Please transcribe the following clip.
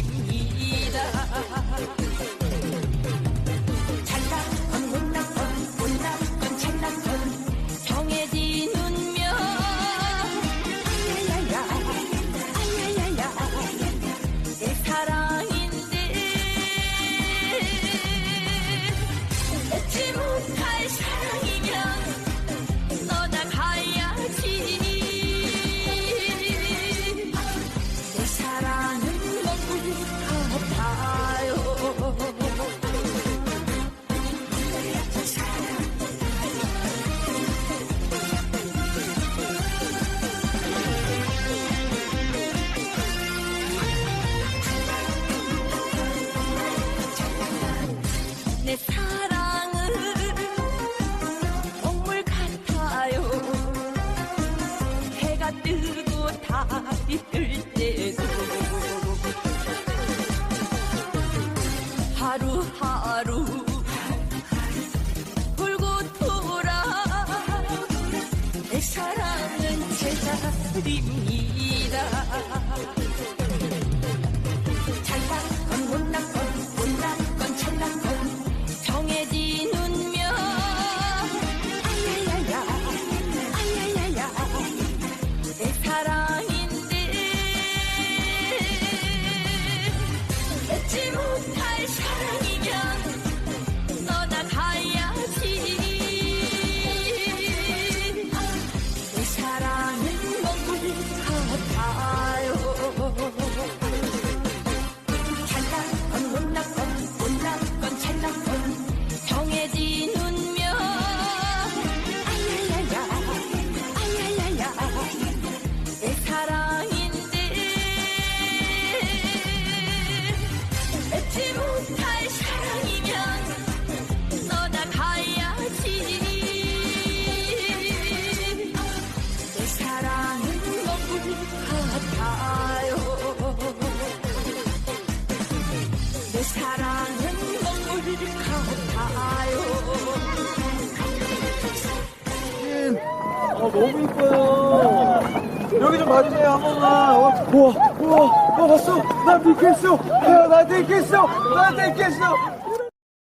你的。 사슴 이. 너무 이뻐요. 여기 좀 봐주세요, 한 번만. 와, 우와, 우와, 나 봤어? 나 믿겠어. 야, 나한테 있겠어. 나한테 있겠어.